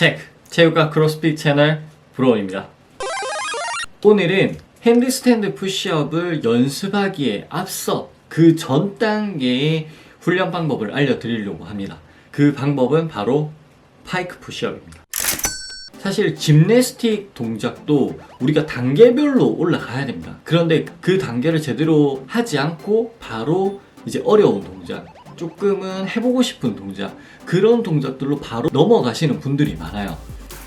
체크! 체육과 크로스핏 채널 브로입니다. 오늘은 핸드스탠드 푸시업을 연습하기에 앞서 그 전 단계의 훈련 방법을 알려드리려고 합니다. 그 방법은 바로 파이크 푸시업입니다. 사실 짐네스틱 동작도 우리가 단계별로 올라가야 됩니다. 그런데 그 단계를 제대로 하지 않고 바로 이제 어려운 동작, 조금은 해보고 싶은 동작, 그런 동작들로 바로 넘어가시는 분들이 많아요.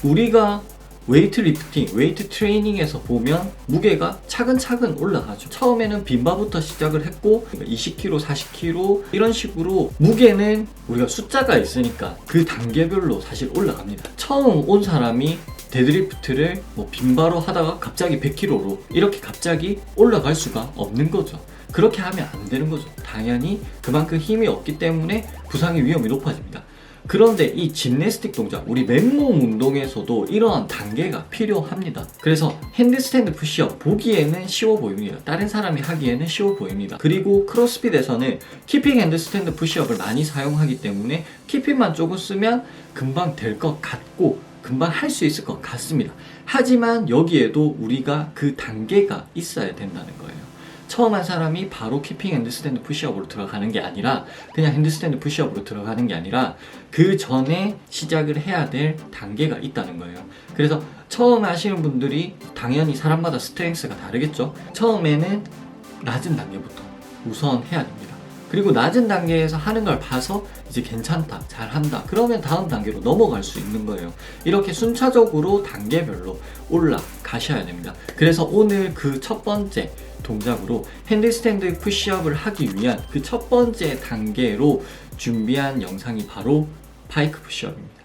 우리가 웨이트 리프팅, 웨이트 트레이닝에서 보면 무게가 차근차근 올라가죠. 처음에는 빈바부터 시작을 했고 20kg, 40kg 이런 식으로 무게는 우리가 숫자가 있으니까 그 단계별로 사실 올라갑니다. 처음 온 사람이 데드리프트를 뭐 빈바로 하다가 갑자기 100kg로 이렇게 갑자기 올라갈 수가 없는 거죠. 그렇게 하면 안 되는 거죠. 당연히 그만큼 힘이 없기 때문에 부상의 위험이 높아집니다. 그런데 이 짐네스틱 동작, 우리 맨몸 운동에서도 이러한 단계가 필요합니다. 그래서 핸드스탠드 푸시업 보기에는 쉬워 보입니다. 다른 사람이 하기에는 쉬워 보입니다. 그리고 크로스핏에서는 키핑 핸드스탠드 푸시업을 많이 사용하기 때문에 키핑만 조금 쓰면 금방 될 것 같고 금방 할 수 있을 것 같습니다. 하지만 여기에도 우리가 그 단계가 있어야 된다는 거예요. 처음 한 사람이 바로 키핑 핸드스탠드 푸시업으로 들어가는 게 아니라 그냥 핸드스탠드 푸시업으로 들어가는 게 아니라 그 전에 시작을 해야 될 단계가 있다는 거예요. 그래서 처음 하시는 분들이 당연히 사람마다 스트렝스가 다르겠죠. 처음에는 낮은 단계부터 우선 해야 됩니다. 그리고 낮은 단계에서 하는 걸 봐서 이제 괜찮다, 잘한다. 그러면 다음 단계로 넘어갈 수 있는 거예요. 이렇게 순차적으로 단계별로 올라가셔야 됩니다. 그래서 오늘 그 첫 번째 동작으로 핸드스탠드 푸시업을 하기 위한 그 첫 번째 단계로 준비한 영상이 바로 파이크 푸시업입니다.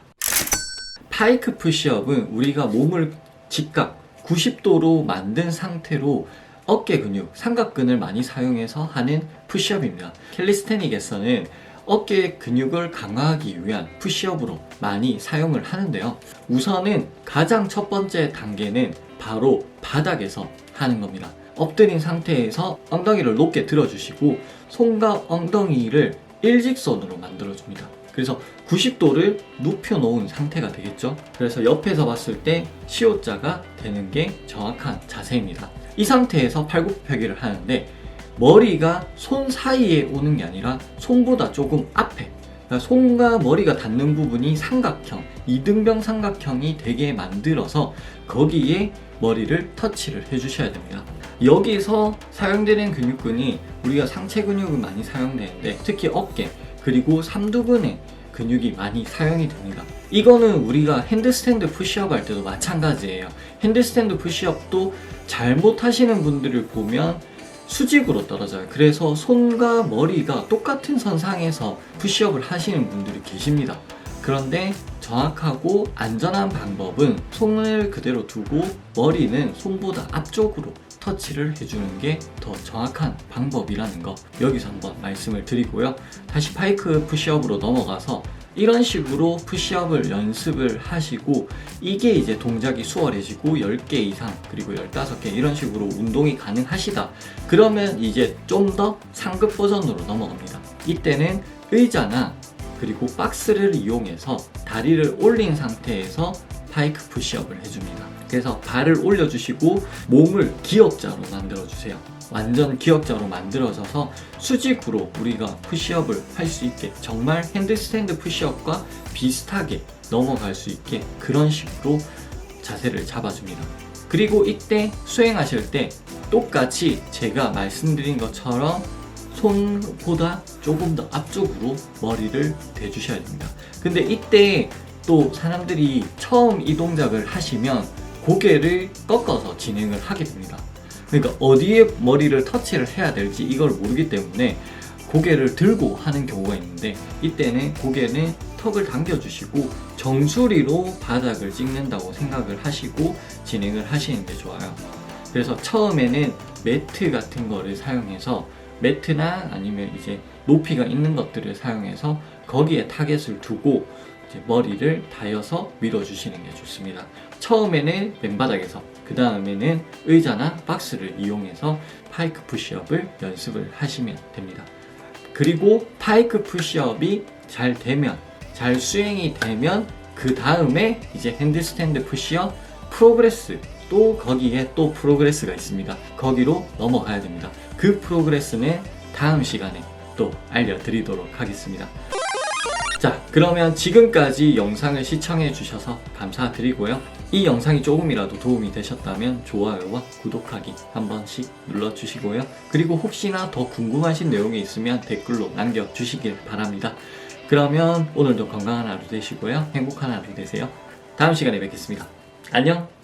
파이크 푸시업은 우리가 몸을 직각 90도로 만든 상태로 어깨 근육, 삼각근을 많이 사용해서 하는 푸시업입니다. 캘리스테닉에서는 어깨 근육을 강화하기 위한 푸시업으로 많이 사용을 하는데요. 우선은 가장 첫 번째 단계는 바로 바닥에서 하는 겁니다. 엎드린 상태에서 엉덩이를 높게 들어주시고 손과 엉덩이를 일직선으로 만들어줍니다. 그래서 90도를 눕혀 놓은 상태가 되겠죠. 그래서 옆에서 봤을 때 시옷자가 되는 게 정확한 자세입니다. 이 상태에서 팔굽혀펴기를 하는데 머리가 손 사이에 오는 게 아니라 손보다 조금 앞에 그러니까 손과 머리가 닿는 부분이 삼각형, 이등병 삼각형이 되게 만들어서 거기에 머리를 터치를 해주셔야 됩니다. 여기서 사용되는 근육군이 우리가 상체 근육은 많이 사용되는데 특히 어깨 그리고 삼두근의 근육이 많이 사용이 됩니다. 이거는 우리가 핸드스탠드 푸시업 할 때도 마찬가지예요. 핸드스탠드 푸시업도 잘못 하시는 분들을 보면 수직으로 떨어져요. 그래서 손과 머리가 똑같은 선상에서 푸시업을 하시는 분들이 계십니다. 그런데 정확하고 안전한 방법은 손을 그대로 두고 머리는 손보다 앞쪽으로 터치를 해주는 게 더 정확한 방법이라는 거 여기서 한번 말씀을 드리고요. 다시 파이크 푸시업으로 넘어가서 이런 식으로 푸시업을 연습을 하시고 이게 이제 동작이 수월해지고 10개 이상 그리고 15개 이런 식으로 운동이 가능하시다 그러면 이제 좀 더 상급 버전으로 넘어갑니다 이때는 의자나 그리고 박스를 이용해서 다리를 올린 상태에서 파이크 푸시업을 해줍니다 그래서 발을 올려주시고 몸을 기역자로 만들어주세요 완전 기역자로 만들어져서 수직으로 우리가 푸시업을 할 수 있게 정말 핸드스탠드 푸시업과 비슷하게 넘어갈 수 있게 그런 식으로 자세를 잡아줍니다. 그리고 이때 수행하실 때 똑같이 제가 말씀드린 것처럼 손보다 조금 더 앞쪽으로 머리를 대주셔야 됩니다. 근데 이때 또 사람들이 처음 이 동작을 하시면 고개를 꺾어서 진행을 하게 됩니다. 그러니까 어디에 머리를 터치를 해야 될지 이걸 모르기 때문에 고개를 들고 하는 경우가 있는데 이때는 고개는 턱을 당겨주시고 정수리로 바닥을 찍는다고 생각을 하시고 진행을 하시는 게 좋아요. 그래서 처음에는 매트 같은 거를 사용해서 매트나 아니면 이제 높이가 있는 것들을 사용해서 거기에 타겟을 두고 머리를 다여서 밀어주시는 게 좋습니다. 처음에는 맨바닥에서, 그 다음에는 의자나 박스를 이용해서 파이크 푸시업을 연습을 하시면 됩니다. 그리고 파이크 푸시업이 잘 되면, 잘 수행이 되면, 그 다음에 이제 핸드스탠드 푸시업 프로그레스 또 거기에 또 프로그레스가 있습니다. 거기로 넘어가야 됩니다. 그 프로그레스는 다음 시간에 또 알려드리도록 하겠습니다. 자, 그러면 지금까지 영상을 시청해 주셔서 감사드리고요. 이 영상이 조금이라도 도움이 되셨다면 좋아요와 구독하기 한 번씩 눌러주시고요. 그리고 혹시나 더 궁금하신 내용이 있으면 댓글로 남겨주시길 바랍니다. 그러면 오늘도 건강한 하루 되시고요. 행복한 하루 되세요. 다음 시간에 뵙겠습니다. 안녕!